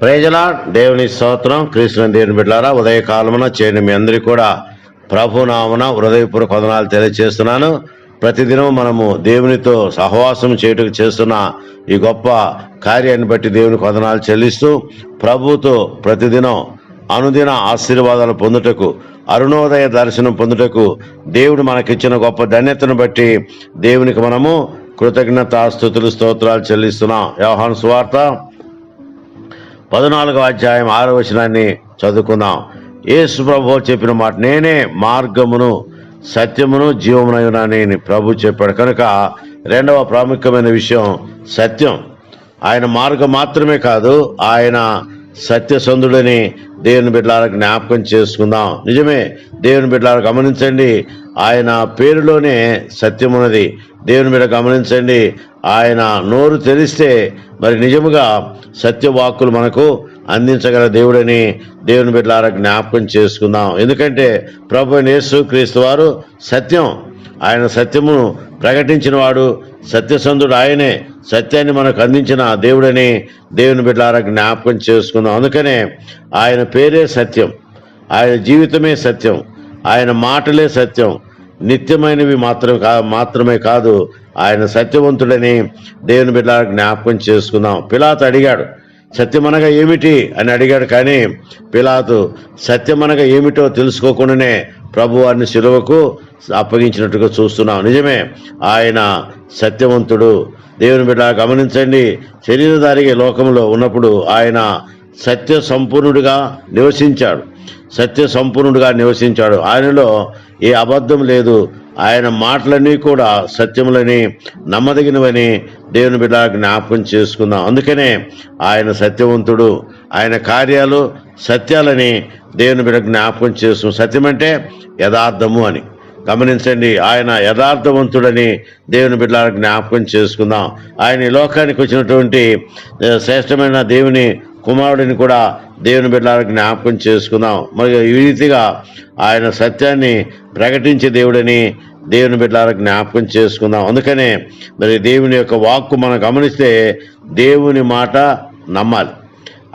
ప్రజల దేవుని స్తోత్రం కృష్ణ దేవుని బిడ్డారా ఉదయకాలమున చేయని మీ అందరికీ కూడా ప్రభునామన హృదయపూర్వక వదనాలు తెలియజేస్తున్నాను ప్రతిదినం మనము దేవునితో సహవాసం చేయుటకు చేస్తున్న ఈ గొప్ప కార్యాన్ని బట్టి దేవునికి వదనాలు చెల్లిస్తూ ప్రభుతో ప్రతిదినం అనుదిన ఆశీర్వాదాలు పొందుటకు అరుణోదయ దర్శనం పొందుటకు దేవుడు మనకిచ్చిన గొప్ప ధన్యతను బట్టి దేవునికి మనము కృతజ్ఞత స్థుతులు స్తోత్రాలు చెల్లిస్తున్నాం. వ్యవహాన్ సువార్త పద్నాలుగో అధ్యాయం ఆరో వచనాన్ని చదువుకుందాం. యేసు ప్రభు చెప్పిన మాట నేనే మార్గమును సత్యమును జీవమునని ప్రభు చెప్పాడు. కనుక రెండవ ప్రాముఖ్యమైన విషయం సత్యం. ఆయన మార్గం మాత్రమే కాదు ఆయన సత్యసంధుడని దేవుని బిడ్డలకు జ్ఞాపకం చేసుకుందాం. నిజమే దేవుని బిడ్డలు గమనించండి ఆయన పేరులోనే సత్యం ఉన్నది దేవుని బిడ్డ గమనించండి ఆయన నోరు తెలిస్తే మరి నిజముగా సత్యవాక్కులు మనకు అందించగల దేవుడని దేవుని బిడ్డలారా జ్ఞాపకం చేసుకుందాం. ఎందుకంటే ప్రభు యేసు క్రీస్తు వారు సత్యం. ఆయన సత్యమును ప్రకటించిన వాడు సత్యసంధుడు ఆయనే. సత్యాన్ని మనకు అందించిన దేవుడని దేవుని బిడ్డలారా జ్ఞాపకం చేసుకుందాం. అందుకనే ఆయన పేరే సత్యం. ఆయన జీవితమే సత్యం. ఆయన మాటలే సత్యం. నిత్యమైనవి మాత్రం కా మాత్రమే కాదు ఆయన సత్యవంతుడని దేవుని బిడ్డ జ్ఞాపకం చేసుకుందాం. పిలాతు అడిగాడు సత్యమనగా ఏమిటి? అని అడిగాడు కానీ పిలాతు సత్యమనగా ఏమిటో తెలుసుకోకుండానే ప్రభువారిని సిలువకు శిలువకు అప్పగించినట్టుగా చూస్తున్నాం నిజమే ఆయన సత్యవంతుడు. దేవుని బిడ్డ గమనించండి శరీరధారిగా లోకంలో ఉన్నప్పుడు ఆయన సత్య సంపూర్ణుడిగా నివసించాడు. సత్య సంపూర్ణుడుగా నివసించాడు. ఆయనలో ఏ అబద్ధం లేదు. ఆయన మాటలన్నీ కూడా సత్యములని నమ్మదగినవని దేవుని బిడ్డ జ్ఞాపకం చేసుకుందాం. అందుకనే ఆయన సత్యవంతుడు. ఆయన కార్యాలు సత్యాలని దేవుని బిడ్డ జ్ఞాపకం చేసు సత్యం అంటే యథార్థము అని. గమనించండి ఆయన యథార్థవంతుడని దేవుని బిడ్డ జ్ఞాపకం చేసుకుందాం. ఆయన ఈ లోకానికి వచ్చినటువంటి శ్రేష్టమైన దేవుని కుమారుడిని కూడా దేవుని బిడ్డలకు జ్ఞాపకం చేసుకుందాం. మరి ఈ రీతిగా ఆయన సత్యాన్ని ప్రకటించే దేవుడని దేవుని బిడ్డలకు జ్ఞాపకం చేసుకుందాం. అందుకనే మరి దేవుని యొక్క వాక్కు మనం గమనిస్తే దేవుని మాట నమ్మాలి.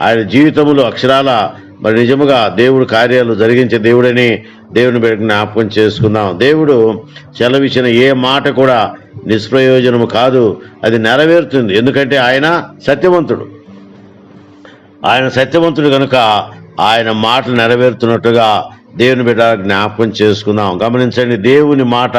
ఆయన జీవితంలో అక్షరాల మరి నిజముగా దేవుడు కార్యాలు జరిగించే దేవుడని దేవుని బిడ్డకు జ్ఞాపకం చేసుకుందాం. దేవుడు చెలవిచ్చిన ఏ మాట కూడా నిష్ప్రయోజనము కాదు అది నెరవేరుతుంది. ఎందుకంటే ఆయన సత్యవంతుడు. ఆయన సత్యవంతుడు కనుక ఆయన మాటలు నెరవేరుతున్నట్టుగా దేవుని బిడ్డ జ్ఞాపకం చేసుకుందాం. గమనించండి దేవుని మాట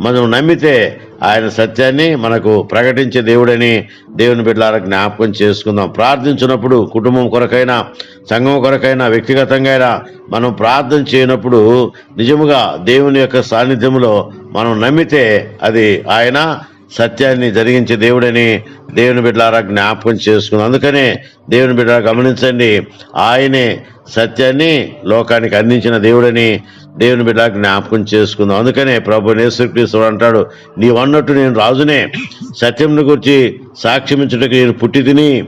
మనం నమ్మితే ఆయన సత్యాన్ని మనకు ప్రకటించే దేవుడని దేవుని బిడ్డలారా జ్ఞాపకం చేసుకుందాం. ప్రార్థించినప్పుడు కుటుంబం కొరకైనా సంఘం కొరకైనా వ్యక్తిగతంగా అయినా మనం ప్రార్థన చేయనప్పుడు నిజముగా దేవుని యొక్క సాన్నిధ్యంలో మనం నమ్మితే అది ఆయన సత్యాన్ని జరిగించే దేవుడని దేవుని బిడ్డలారా జ్ఞాపకం చేసుకున్నాం. అందుకనే దేవుని బిడ్డ గమనించండి ఆయనే సత్యాన్ని లోకానికి అందించిన దేవుడని దేవుని బిడ్డ జ్ఞాపకం చేసుకుందాం అందుకనే ప్రభు నేసుక్రీస్తు అంటాడు నీవన్నట్టు నేను రాజునే సత్యంను గురించి సాక్ష్యమించుటకు నేను పుట్టి తిని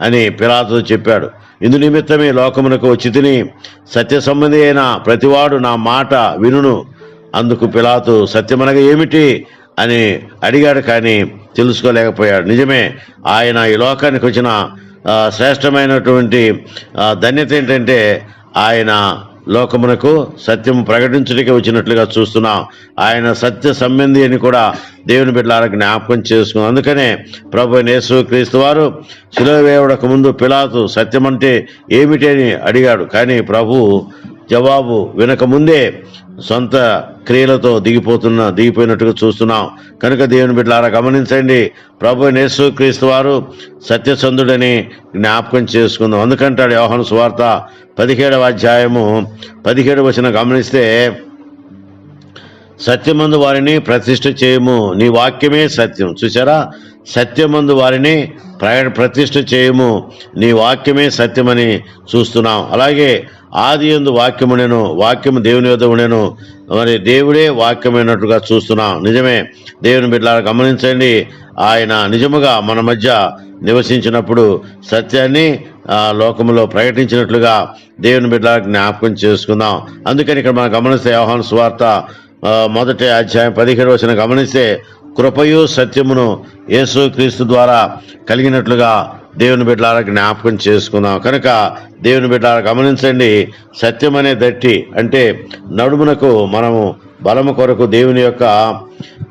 అని పిలాతో చెప్పాడు. ఇందు నిమిత్తమే లోకమునకు వచ్చి తిని సత్య సంబంధి అయిన ప్రతివాడు నా మాట వినును. అందుకు పిలాతు సత్యమనగా ఏమిటి? అని అడిగాడు కానీ తెలుసుకోలేకపోయాడు. నిజమే ఆయన ఈ లోకానికి వచ్చిన శ్రేష్టమైనటువంటి ధన్యత ఏంటంటే ఆయన లోకమునకు సత్యం ప్రకటించడానికి వచ్చినట్లుగా చూస్తున్నాం. ఆయన సత్య సంబంధి అని కూడా దేవుని బిడ్డలకు జ్ఞాపకం చేసుకున్నాం. అందుకనే ప్రభు యేసు క్రీస్తు వారు శిలువ వేయడకు ముందు పిలాతు సత్యం అంటే ఏమిటి అని అడిగాడు. కానీ ప్రభు జవాబు వినకముందే సొంత క్రియలతో దిగిపోతున్న దిగిపోయినట్టుగా చూస్తున్నాం. కనుక దేవుని బిడ్డలారా గమనించండి. ప్రభు నేసు క్రీస్తు వారు సత్యచందుడని జ్ఞాపకం చేసుకుందాం. అందుకంటాడు యోహన సువార్త పదిహేడవ అధ్యాయము పదిహేడు వచ్చిన గమనిస్తే సత్యమందు వారిని ప్రతిష్ఠ చేయము. నీ వాక్యమే సత్యం. చూసారా సత్యమందు వారిని ప్రతిష్ఠ చేయము. నీ వాక్యమే సత్యమని చూస్తున్నాం. అలాగే ఆది ఎందు వాక్యమునేను వాక్యము దేవుని యొద్ ఉండేను మరి దేవుడే వాక్యమైనట్టుగా చూస్తున్నాం. నిజమే దేవుని బిడ్డ గమనించండి. ఆయన నిజముగా మన మధ్య నివసించినప్పుడు సత్యాన్ని లోకంలో లోకములో ప్రకటించినట్లుగా దేవుని బిడ్డ జ్ఞాపకం చేసుకుందాం. అందుకని ఇక్కడ మనం గమనిస్తే యోహాను స్వార్త మొదటి అధ్యాయం పదిహేడు వచ్చిన గమనిస్తే కృపయు సత్యమును యేసు క్రీస్తు ద్వారా కలిగినట్లుగా దేవుని బిడ్డలారా జ్ఞాపకం చేసుకుందాం. కనుక దేవుని బిడ్డలారా గమనించండి సత్యం అనే దట్టి అంటే నడుమునకు మనము బలము కొరకు దేవుని యొక్క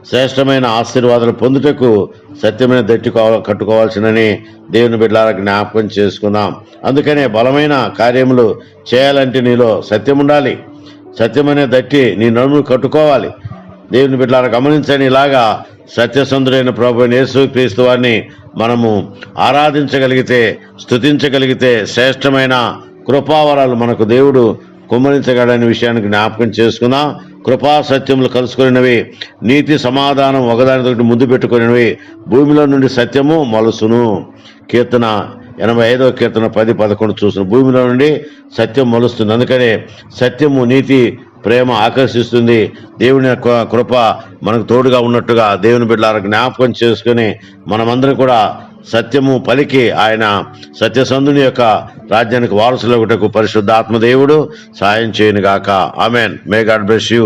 శ్రేష్టమైన ఆశీర్వాదాలు పొందుటకు సత్యమైన దట్టి కట్టుకోవాల్సినని దేవుని బిడ్డలారా జ్ఞాపకం చేసుకుందాం. అందుకనే బలమైన కార్యములు చేయాలంటే నీలో సత్యం ఉండాలి. సత్యమనే దట్టి నీ నడుమును కట్టుకోవాలి. దేవుని బిడ్డలారా గమనించండి ఇలాగా సత్యసంధుడైన ప్రభు అయిన యేసు క్రీస్తు వారిని మనము ఆరాధించగలిగితే స్తుతించగలిగితే శ్రేష్టమైన కృపావరాలు మనకు దేవుడు కుమ్మరించగలనే విషయానికి జ్ఞాపకం చేసుకుందాం కృపా సత్యములు కలుసుకున్నవి నీతి సమాధానం ఒకదానితో ముందు పెట్టుకున్నవి భూమిలో నుండి సత్యము మలుసును. కీర్తన ఎనభై ఐదో కీర్తన పది పదకొండు చూసిన భూమిలో నుండి సత్యం మలుస్తుంది. అందుకనే సత్యము నీతి ప్రేమ ఆకర్షిస్తుంది. దేవుని యొక్క కృప మనకు తోడుగా ఉన్నట్టుగా దేవుని బిడ్డల జ్ఞాపకం చేసుకుని మనమందరం కూడా సత్యము పలికి ఆయన సత్యసంధుని యొక్క రాజ్యానికి వారసులగుటకు పరిశుద్ధాత్మ దేవుడు సాయం చేయను గాక amen. May God bless you